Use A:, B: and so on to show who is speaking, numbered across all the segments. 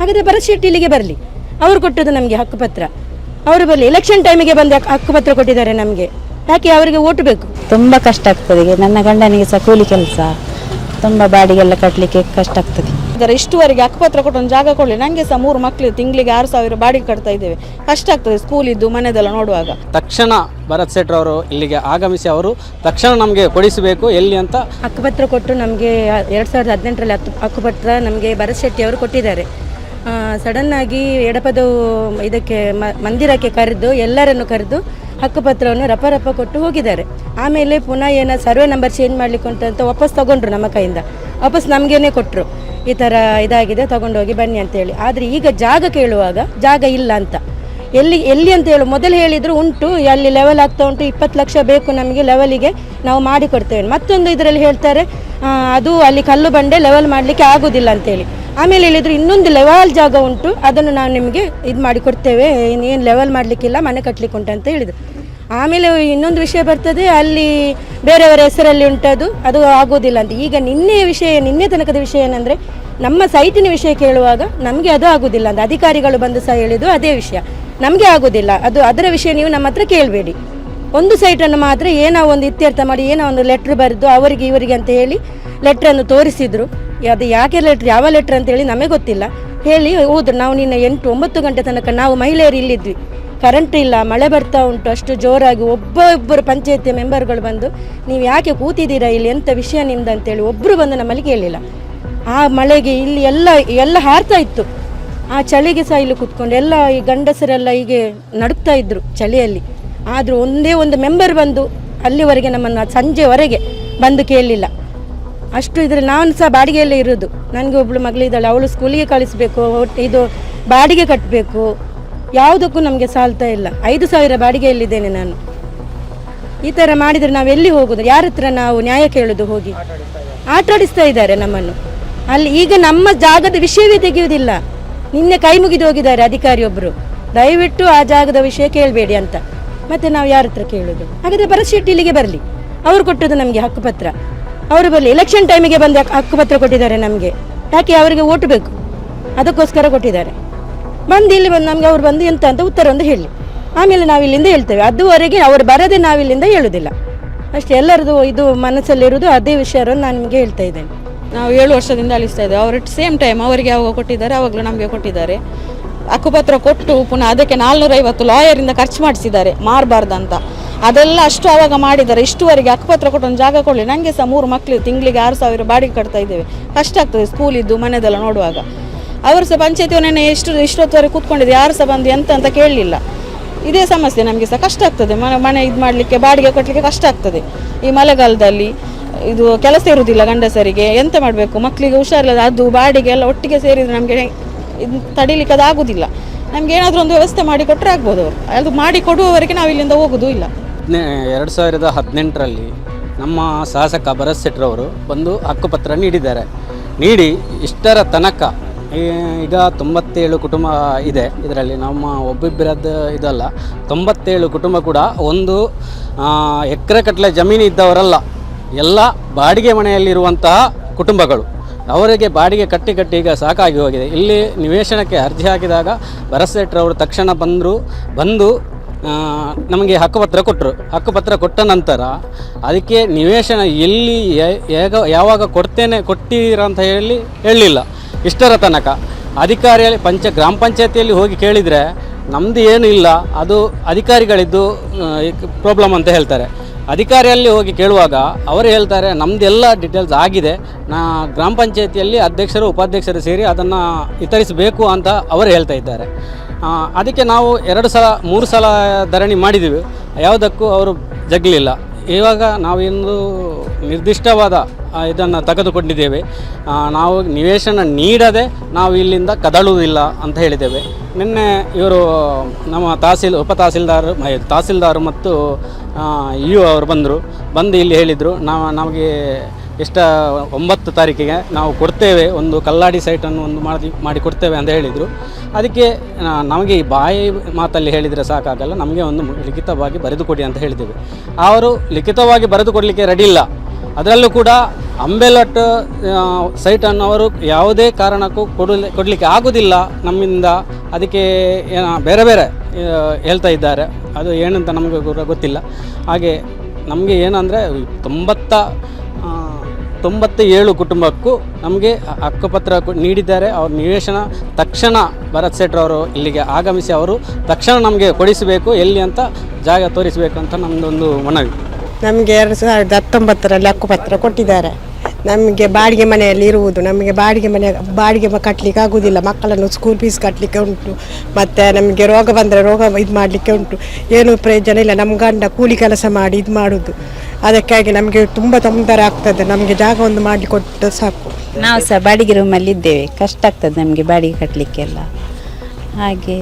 A: ಹಾಗಾದರೆ ಭರತ್ ಶೆಟ್ಟಿ ಇಲ್ಲಿಗೆ ಬರಲಿ. ಅವರು ಕೊಟ್ಟದ್ದು ನಮಗೆ ಹಕ್ಕುಪತ್ರ ಅವರು ಬರಲಿ. ಎಲೆಕ್ಷನ್ ಟೈಮಿಗೆ ಬಂದು ಹಕ್ಕು- ಹಕ್ಕುಪತ್ರ ಕೊಟ್ಟಿದ್ದಾರೆ ನಮಗೆ. ಯಾಕೆ ಅವರಿಗೆ ಓಟು ಬೇಕು?
B: ತುಂಬ ಕಷ್ಟ ಆಗ್ತದೆ. ಈಗ ನನ್ನ ಗಂಡನಿಗೆ ಸಹ ಕೂಲಿ ಕೆಲಸ. ತುಂಬ ಬಾಡಿಗೆಲ್ಲ ಕಟ್ಟಲಿಕ್ಕೆ ಕಷ್ಟ ಆಗ್ತದೆ.
C: ಇದರ ಇಷ್ಟುವರೆಗೆ ಹಕ್ಕುಪತ್ರ ಕೊಟ್ಟು ಒಂದು ಜಾಗ ಕೊಡಲಿ. ನನಗೆ ಸಹ ಮೂರು ಮಕ್ಕಳು ತಿಂಗಳಿಗೆ ಆರು ಸಾವಿರ ಬಾಡಿಗೆ ಕಟ್ತಾ ಇದ್ದೇವೆ. ಕಷ್ಟ ಆಗ್ತದೆ ಸ್ಕೂಲ್ ಇದ್ದು ಮನೆದೆಲ್ಲ ನೋಡುವಾಗ.
D: ತಕ್ಷಣ ಭರತ್ ಶೆಟ್ಟರ್ ಅವರು ಇಲ್ಲಿಗೆ ಆಗಮಿಸಿ ಅವರು ತಕ್ಷಣ ನಮಗೆ ಕೊಡಿಸಬೇಕು. ಎಲ್ಲಿ ಅಂತ
A: ಹಕ್ಕುಪತ್ರ ಕೊಟ್ಟು ನಮಗೆ ಎರಡು ಸಾವಿರದ ಹದಿನೆಂಟರಲ್ಲಿ ಹತ್ತು ಹಕ್ಕುಪತ್ರ ನಮಗೆ ಭರತ್ ಶೆಟ್ಟಿ ಅವರು ಕೊಟ್ಟಿದ್ದಾರೆ. ಸಡನ್ನಾಗಿ ಎಡಪದವು ಇದಕ್ಕೆ ಮ- ಮಂದಿರಕ್ಕೆ ಕರೆದು ಎಲ್ಲರನ್ನು ಕರೆದು ಹಕ್ಕುಪತ್ರವನ್ನು ರಪ ರಪ ಕೊಟ್ಟು ಹೋಗಿದ್ದಾರೆ. ಆಮೇಲೆ ಪುನಃ ಏನೋ ಸರ್ವೆ ನಂಬರ್ ಚೇಂಜ್ ಮಾಡ್ಲಿಕ್ಕೆ ಅಂತ ವಾಪಸ್ ತಗೊಂಡ್ರು ನಮ್ಮ ಕೈಯಿಂದ. ವಾಪಸ್ ನಮಗೇನೆ ಕೊಟ್ಟರು ಈ ಥರ ಇದಾಗಿದೆ, ತಗೊಂಡೋಗಿ ಬನ್ನಿ ಅಂತೇಳಿ ಆದರೆ ಈಗ ಜಾಗ ಕೇಳುವಾಗ ಜಾಗ ಇಲ್ಲ ಅಂತ. ಎಲ್ಲಿ ಎಲ್ಲಿ ಅಂತ ಹೇಳು, ಮೊದಲು ಹೇಳಿದ್ರು ಉಂಟು, ಅಲ್ಲಿ ಲೆವೆಲ್ ಆಗ್ತಾ ಉಂಟು, ಇಪ್ಪತ್ತು ಲಕ್ಷ ಬೇಕು ನಮಗೆ ಲೆವೆಲಿಗೆ ನಾವು ಮಾಡಿ ಕೊಡ್ತೇವೆ. ಮತ್ತೊಂದು ಇದರಲ್ಲಿ ಹೇಳ್ತಾರೆ ಅದು ಅಲ್ಲಿ ಕಲ್ಲು ಬಂಡೆ ಲೆವೆಲ್ ಮಾಡಲಿಕ್ಕೆ ಆಗೋದಿಲ್ಲ ಅಂತೇಳಿ ಆಮೇಲೆ ಹೇಳಿದ್ರು, ಇನ್ನೊಂದು ಲೆವೆಲ್ ಜಾಗ ಉಂಟು, ಅದನ್ನು ನಾವು ನಿಮಗೆ ಇದು ಮಾಡಿ ಕೊಡ್ತೇವೆ. ಇನ್ನೇನು ಲೆವೆಲ್ ಮಾಡಲಿಕ್ಕಿಲ್ಲ, ಮನೆ ಕಟ್ಟಲಿಕ್ಕೆ ಉಂಟು ಅಂತ ಹೇಳಿದರು. ಆಮೇಲೆ ಇನ್ನೊಂದು ವಿಷಯ ಬರ್ತದೆ, ಅಲ್ಲಿ ಬೇರೆಯವರ ಹೆಸರಲ್ಲಿ ಉಂಟದು, ಅದು ಆಗೋದಿಲ್ಲ ಅಂತ. ಈಗ ನಿನ್ನೆ ವಿಷಯ, ನಿನ್ನೆ ತನಕದ ವಿಷಯ ಏನಂದರೆ, ನಮ್ಮ ಸೈಟಿನ ವಿಷಯ ಕೇಳುವಾಗ ನಮಗೆ ಅದು ಆಗೋದಿಲ್ಲ ಅಂತ. ಅಧಿಕಾರಿಗಳು ಬಂದು ಸಹ ಹೇಳಿದ್ದು ಅದೇ ವಿಷಯ. ನಮಗೆ ಆಗೋದಿಲ್ಲ. ಅದು ಅದರ ವಿಷಯ ನೀವು ನಮ್ಮ ಹತ್ರ ಕೇಳಬೇಡಿ. ಒಂದು ಸೈಟನ್ನು ಮಾತ್ರ ಏನೋ ಒಂದು ಇತ್ಯರ್ಥ ಮಾಡಿ, ಏನೋ ಒಂದು ಲೆಟ್ರ್ ಬರೆದು, ಅವರಿಗೆ, ಇವರಿಗೆ ಅಂತ ಹೇಳಿ ಲೆಟ್ರನ್ನು ತೋರಿಸಿದ್ರು. ಅದು ಯಾಕೆ ಲೆಟ್ರ್ ಯಾವ ಲೆಟ್ರ್ ಅಂತ ಹೇಳಿ ನಮಗೆ ಗೊತ್ತಿಲ್ಲ. ಹೇಳಿ ಹೋದ್ರು ನಾವು ನಿನ್ನೆ ಎಂಟು, ಒಂಬತ್ತು ಗಂಟೆ ತನಕ ನಾವು ಮಹಿಳೆಯರು ಇಲ್ಲಿದ್ವಿ. ಕರೆಂಟ್ ಇಲ್ಲ, ಮಳೆ ಬರ್ತಾ ಉಂಟು, ಅಷ್ಟು ಜೋರಾಗಿ ಒಬ್ಬೊಬ್ಬರು ಪಂಚಾಯತಿ ಮೆಂಬರ್ಗಳು ಬಂದು, ನೀವು ಯಾಕೆ ಕೂತಿದ್ದೀರಾ ಇಲ್ಲಿ? ಎಂಥ ವಿಷಯ ನಿಮ್ದು? ಅಂತೇಳಿ ಒಬ್ಬರು ಬಂದು ನಮ್ಮಲ್ಲಿ ಕೇಳಿಲ್ಲ. ಆ ಮಳೆಗೆ ಇಲ್ಲಿ ಎಲ್ಲ ಎಲ್ಲ ಹಾರ್ತಾ ಇತ್ತು. ಆ ಚಳಿಗೆ ಸಹ ಇಲ್ಲಿ ಕೂತ್ಕೊಂಡು ಎಲ್ಲ ಈ ಗಂಡಸರೆಲ್ಲ ಹೀಗೆ ನಡುಕ್ತಾ ಇದ್ರು ಚಳಿಯಲ್ಲಿ. ಆದರೂ ಒಂದೇ ಒಂದು ಮೆಂಬರ್ ಬಂದು ಅಲ್ಲಿವರೆಗೆ ನಮ್ಮನ್ನು ಸಂಜೆವರೆಗೆ ಬಂದು ಕೇಳಲಿಲ್ಲ ಅಷ್ಟು ಇದ್ರೆ ನಾನು ಸಹ ಬಾಡಿಗೆಯಲ್ಲೇ ಇರೋದು. ನನಗೆ ಒಬ್ಳು ಮಗಳಿದ್ದಾಳೆ, ಅವಳು ಸ್ಕೂಲಿಗೆ ಕಳಿಸ್ಬೇಕು ಇದು ಬಾಡಿಗೆ ಕಟ್ಟಬೇಕು ಯಾವುದಕ್ಕೂ ನಮಗೆ ಸಾಲ್ತಾ ಇಲ್ಲ. ಐದು ಸಾವಿರ ಬಾಡಿಗೆಯಲ್ಲಿದ್ದೇನೆ ನಾನು. ಈ ಥರ ಮಾಡಿದರೆ ನಾವು ಎಲ್ಲಿ ಹೋಗೋದು? ಯಾರ ಹತ್ರ ನಾವು ನ್ಯಾಯ ಕೇಳೋದು ಹೋಗಿ? ಆಟಾಡಿಸ್ತಾ ಇದ್ದಾರೆ ನಮ್ಮನ್ನು. ಅಲ್ಲಿ ಈಗ ನಮ್ಮ ಜಾಗದ ವಿಷಯವೇ ತೆಗೆಯುವುದಿಲ್ಲ. ನಿನ್ನೆ ಕೈ ಮುಗಿದು ಹೋಗಿದ್ದಾರೆ ಅಧಿಕಾರಿಯೊಬ್ಬರು ದಯವಿಟ್ಟು ಆ ಜಾಗದ ವಿಷಯ ಕೇಳಬೇಡಿ ಅಂತ. ಮತ್ತೆ ನಾವು ಯಾರ ಹತ್ರ ಕೇಳೋದು? ಹಾಗಾದರೆ ಭರತ್ ಶೆಟ್ಟಿ ಇಲ್ಲಿಗೆ ಬರಲಿ. ಅವರು ಕೊಟ್ಟದ್ದು ನಮಗೆ ಹಕ್ಕುಪತ್ರ ಅವರು ಬರಲಿ ಎಲೆಕ್ಷನ್ ಟೈಮಿಗೆ ಬಂದು ಹಕ್ಕು- ಹಕ್ಕುಪತ್ರ ಕೊಟ್ಟಿದ್ದಾರೆ ನಮಗೆ. ಯಾಕೆ ಅವರಿಗೆ ಓಟ್ ಬೇಕು? ಅದಕ್ಕೋಸ್ಕರ ಕೊಟ್ಟಿದ್ದಾರೆ. ಬಂದು ಇಲ್ಲಿ ಬಂದು ನಮಗೆ ಅವ್ರು ಬಂದು ಎಂತ ಅಂತ ಉತ್ತರ ಒಂದು ಹೇಳಿ. ಆಮೇಲೆ ನಾವು ಇಲ್ಲಿಂದ ಹೇಳ್ತೇವೆ. ಅದುವರೆಗೆ ಅವರು ಬರದೆ ನಾವು ಇಲ್ಲಿಂದ ಹೇಳುವುದಿಲ್ಲ ಅಷ್ಟೇ, ಎಲ್ಲರದು ಇದು ಮನಸ್ಸಲ್ಲಿರುವುದು ಅದೇ ವಿಷಯವನ್ನು ನಾನು ನಿಮಗೆ ಹೇಳ್ತಾ ಇದ್ದೇನೆ.
C: ನಾವು ಏಳು ವರ್ಷದಿಂದ ಅಲಿಸ್ತಾ ಇದ್ದೇವೆ. ಅವರು ಸೇಮ್ ಟೈಮ್ ಅವರಿಗೆ ಯಾವಾಗ ಕೊಟ್ಟಿದ್ದಾರೆ, ಅವಾಗಲೂ ನಮಗೆ ಕೊಟ್ಟಿದ್ದಾರೆ. ಹಕ್ಕುಪತ್ರ ಕೊಟ್ಟು ಪುನಃ ಅದಕ್ಕೆ ನಾಲ್ನೂರೈವತ್ತು ಲಾಯರಿಂದ ಖರ್ಚು ಮಾಡಿಸಿದ್ದಾರೆ. ಮಾರಬಾರ್ದಂತ. ಅದೆಲ್ಲ ಅಷ್ಟು ಆವಾಗ ಮಾಡಿದ್ದಾರೆ. ಇಷ್ಟುವರೆಗೆ ಅಕ್ಕಪತ್ರ ಕೊಟ್ಟೊಂದು ಜಾಗ ಕೊಡಲಿ. ನನಗೆ ಸಹ ಮೂರು ಮಕ್ಕಳು ತಿಂಗಳಿಗೆ ಆರು ಸಾವಿರ ಬಾಡಿಗೆ ಕಟ್ತಾ ಇದ್ದೇವೆ. ಕಷ್ಟ ಆಗ್ತದೆ ಸ್ಕೂಲ್ ಇದ್ದು ಮನೆದೆಲ್ಲ ನೋಡುವಾಗ. ಅವರು ಸಹ ಪಂಚಾಯತಿ ನೆನೆ ಎಷ್ಟು ಇಷ್ಟೊತ್ತುವರೆಗೆ ಕೂತ್ಕೊಂಡಿದೆ ಯಾರು ಸಹ ಬಂದು ಎಂತ ಅಂತ ಕೇಳಲಿಲ್ಲ. ಇದೇ ಸಮಸ್ಯೆ ನಮಗೆ ಸಹ. ಕಷ್ಟ ಆಗ್ತದೆ. ಮನೆ ಮನೆ ಇದು ಮಾಡಲಿಕ್ಕೆ, ಬಾಡಿಗೆ ಕಟ್ಟಲಿಕ್ಕೆ ಕಷ್ಟ ಆಗ್ತದೆ. ಈ ಮಳೆಗಾಲದಲ್ಲಿ ಇದು ಕೆಲಸ ಇರುವುದಿಲ್ಲ ಗಂಡಸರಿಗೆ. ಎಂತ ಮಾಡಬೇಕು? ಮಕ್ಕಳಿಗೆ ಹುಷಾರಿಲ್ಲದ ಅದು ಬಾಡಿಗೆ ಎಲ್ಲ ಒಟ್ಟಿಗೆ ಸೇರಿದರೆ ನಮಗೆ ಇದು ತಡಿಲಿಕ್ಕೆ ಅದು ಆಗುದಿಲ್ಲ ನಮ್ಗೆ ಏನಾದರೂ ಒಂದು ವ್ಯವಸ್ಥೆ ಮಾಡಿ ಕೊಟ್ಟರೆ ಆಗ್ಬೋದು ಅವರು. ಅದು ಮಾಡಿ ಕೊಡುವವರೆಗೆ ನಾವು ಇಲ್ಲಿಂದ ಹೋಗೋದು ಇಲ್ಲ.
D: ಹದಿನೆ, ಎರಡು ಸಾವಿರದ ಹದಿನೆಂಟರಲ್ಲಿ ನಮ್ಮ ಶಾಸಕ ಭರತ್ ಶೆಟ್ಟರವರು ಒಂದು ಹಕ್ಕುಪತ್ರ ನೀಡಿದ್ದಾರೆ. ನೀಡಿ ಇಷ್ಟರ ತನಕ ಈಗ ತೊಂಬತ್ತೇಳು ಕುಟುಂಬ ಇದೆ. ಇದರಲ್ಲಿ ನಮ್ಮ ಒಬ್ಬಿಬ್ಬರದ್ದು ಇದಲ್ಲ, ತೊಂಬತ್ತೇಳು ಕುಟುಂಬ ಕೂಡ ಒಂದು ಎಕರೆ ಕಟ್ಟಲೆ ಜಮೀನು ಇದ್ದವರಲ್ಲ, ಎಲ್ಲ ಬಾಡಿಗೆ ಮನೆಯಲ್ಲಿರುವಂತಹ ಕುಟುಂಬಗಳು. ಅವರಿಗೆ ಬಾಡಿಗೆ ಕಟ್ಟಿ ಕಟ್ಟಿ ಈಗ ಸಾಕಾಗಿ ಹೋಗಿದೆ. ಇಲ್ಲಿ ನಿವೇಶನಕ್ಕೆ ಅರ್ಜಿ ಹಾಕಿದಾಗ ಭರತ್ ಶೆಟ್ಟರವರು ತಕ್ಷಣ ಬಂದರು, ಬಂದು ನಮಗೆ ಹಕ್ಕುಪತ್ರ ಕೊಟ್ಟರು ಹಕ್ಕುಪತ್ರ ಕೊಟ್ಟ ನಂತರ ಅದಕ್ಕೆ ನಿವೇಶನ ಎಲ್ಲಿ ಹೇಗ, ಯಾವಾಗ ಕೊಡ್ತೇನೆ, ಕೊಡ್ತೀರಾ ಅಂತ ಹೇಳಿ ಹೇಳಲಿಲ್ಲ. ಇಷ್ಟರ ತನಕ. ಅಧಿಕಾರಿಯಲ್ಲಿ ಪಂಚ, ಗ್ರಾಮ ಪಂಚಾಯತಿಯಲ್ಲಿ ಹೋಗಿ ಕೇಳಿದರೆ ನಮ್ಮದು ಏನು ಇಲ್ಲ, ಅದು ಅಧಿಕಾರಿಗಳಿದ್ದು ಪ್ರಾಬ್ಲಮ್ ಅಂತ ಹೇಳ್ತಾರೆ. ಅಧಿಕಾರಿಯಲ್ಲಿ ಹೋಗಿ ಕೇಳುವಾಗ ಅವರು ಹೇಳ್ತಾರೆ ನಮ್ಮದೆಲ್ಲ ಡೀಟೇಲ್ಸ್ ಆಗಿದೆ. ನಾ ಗ್ರಾಮ ಪಂಚಾಯತಿಯಲ್ಲಿ ಅಧ್ಯಕ್ಷರು, ಉಪಾಧ್ಯಕ್ಷರು ಸೇರಿ ಅದನ್ನು ವಿತರಿಸಬೇಕು ಅಂತ ಅವರು ಹೇಳ್ತಾ ಇದ್ದಾರೆ. ಅದಕ್ಕೆ ನಾವು ಎರಡು ಸಲ, ಮೂರು ಸಲ ಧರಣಿ ಮಾಡಿದ್ದೀವಿ ಯಾವುದಕ್ಕೂ ಅವರು ಜಗ್ಲಿಲ್ಲ. ಇವಾಗ ನಾವಿಂದು ನಿರ್ದಿಷ್ಟವಾದ ಇದನ್ನು ತೆಗೆದುಕೊಂಡಿದ್ದೇವೆ. ನಾವು ನಿವೇಶನ ನೀಡದೆ ನಾವು ಇಲ್ಲಿಂದ ಕದಳುವುದಿಲ್ಲ ಅಂತ ಹೇಳಿದ್ದೇವೆ. ನಿನ್ನೆ ಇವರು ನಮ್ಮ ತಹಸೀಲ್, ಉಪ ತಹಸೀಲ್ದಾರ್ ತಹಸೀಲ್ದಾರ್ ಮತ್ತು ಇ ಅವರು ಬಂದರು. ಬಂದು ಇಲ್ಲಿ ಹೇಳಿದರು ನಾವು ನಮಗೆ ಇಷ್ಟ ಒಂಬತ್ತು ತಾರೀಕಿಗೆ ನಾವು ಕೊಡ್ತೇವೆ, ಒಂದು ಕಲ್ಲಾಡಿ ಸೈಟನ್ನು ಒಂದು ಮಾಡಿ ಮಾಡಿ ಕೊಡ್ತೇವೆ ಅಂತ ಹೇಳಿದರು. ಅದಕ್ಕೆ ನಮಗೆ ಈ ಬಾಯಿ ಮಾತಲ್ಲಿ ಹೇಳಿದರೆ ಸಾಕಾಗಲ್ಲ, ನಮಗೆ ಒಂದು ಲಿಖಿತವಾಗಿ ಬರೆದು ಕೊಡಿ ಅಂತ ಹೇಳಿದ್ದೇವೆ. ಅವರು ಲಿಖಿತವಾಗಿ ಬರೆದು ಕೊಡಲಿಕ್ಕೆ ರೆಡಿ ಇಲ್ಲ. ಅದರಲ್ಲೂ ಕೂಡ ಅಂಬೆಲಟ್ ಸೈಟನ್ನು ಅವರು ಯಾವುದೇ ಕಾರಣಕ್ಕೂ ಕೊಡಲಿ, ಕೊಡಲಿಕ್ಕೆ ಆಗೋದಿಲ್ಲ ನಮ್ಮಿಂದ. ಅದಕ್ಕೆ ಬೇರೆ ಬೇರೆ ಹೇಳ್ತಾ ಇದ್ದಾರೆ. ಅದು ಏನಂತ ನಮಗೆ ಗೊತ್ತಿಲ್ಲ. ಹಾಗೆ ನಮಗೆ ಏನಂದರೆ, ತೊಂಬತ್ತ ತೊಂಬತ್ತ ಏಳು ಕುಟುಂಬಕ್ಕೂ ನಮಗೆ ಹಕ್ಕುಪತ್ರ ನೀಡಿದ್ದಾರೆ. ಅವ್ರ ನಿವೇಶನ ತಕ್ಷಣ ಭರತ್ ಅವರು ಇಲ್ಲಿಗೆ ಆಗಮಿಸಿ ಅವರು ತಕ್ಷಣ ನಮಗೆ ಕೊಡಿಸಬೇಕು, ಎಲ್ಲಿ ಅಂತ ಜಾಗ ತೋರಿಸಬೇಕು ಅಂತ ನಮ್ಮದೊಂದು ಮನವಿ.
E: ನಮಗೆ ಎರಡು ಸಾವಿರದ ಹತ್ತೊಂಬತ್ತರಲ್ಲಿ ಹಕ್ಕುಪತ್ರ ಕೊಟ್ಟಿದ್ದಾರೆ. ನಮಗೆ ಬಾಡಿಗೆ ಮನೆಯಲ್ಲಿ ಇರುವುದು, ನಮಗೆ ಬಾಡಿಗೆ ಮನೆ, ಬಾಡಿಗೆ ಕಟ್ಟಲಿಕ್ಕೆ ಆಗುವುದಿಲ್ಲ. ಮಕ್ಕಳನ್ನು ಸ್ಕೂಲ್ ಫೀಸ್ ಕಟ್ಟಲಿಕ್ಕೆ ಉಂಟು. ಮತ್ತು ನಮಗೆ ರೋಗ ಬಂದರೆ ರೋಗ ಇದು ಮಾಡಲಿಕ್ಕೆ ಉಂಟು. ಏನು ಪ್ರಯೋಜನ ಇಲ್ಲ. ನಮ್ಮ ಗಂಡ ಕೂಲಿ ಕೆಲಸ ಮಾಡಿ ಇದು ಮಾಡೋದು. ಅದಕ್ಕಾಗಿ ನಮಗೆ ತುಂಬ ತೊಂದರೆ ಆಗ್ತದೆ. ನಮಗೆ ಜಾಗ ಒಂದು ಮಾಡಿ ಕೊಟ್ಟು ಸಾಕು.
B: ನಾವು ಸಹ ಬಾಡಿಗೆ ರೂಮಲ್ಲಿ ಇದ್ದೇವೆ. ಕಷ್ಟ ಆಗ್ತದೆ ನಮಗೆ ಬಾಡಿಗೆ ಕಟ್ಟಲಿಕ್ಕೆಲ್ಲ ಹಾಗೆ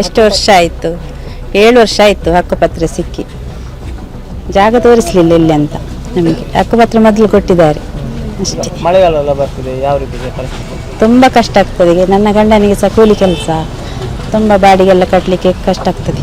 B: ಎಷ್ಟು ವರ್ಷ ಆಯಿತು? ಏಳು ವರ್ಷ ಆಯಿತು ಹಕ್ಕುಪತ್ರ ಸಿಕ್ಕಿ. ಜಾಗ ತೋರಿಸಲಿಲ್ಲ ಇಲ್ಲಿ ಅಂತ ನಮಗೆ. ಹಕ್ಕುಪತ್ರ ಮೊದಲು ಕೊಟ್ಟಿದ್ದಾರೆ. ಅಷ್ಟೇ.
F: ಮಳೆಗಾಲ ಎಲ್ಲ ಬರ್ತದೆ. ಯಾವ ರೀತಿ
B: ತುಂಬ ಕಷ್ಟ ಆಗ್ತದೆ. ನನ್ನ ಗಂಡನಿಗೆ ಸಹ ಕೂಲಿ ಕೆಲಸ. ತುಂಬ ಬಾಡಿಗೆಲ್ಲ ಕಟ್ಟಲಿಕ್ಕೆ ಕಷ್ಟ ಆಗ್ತದೆ.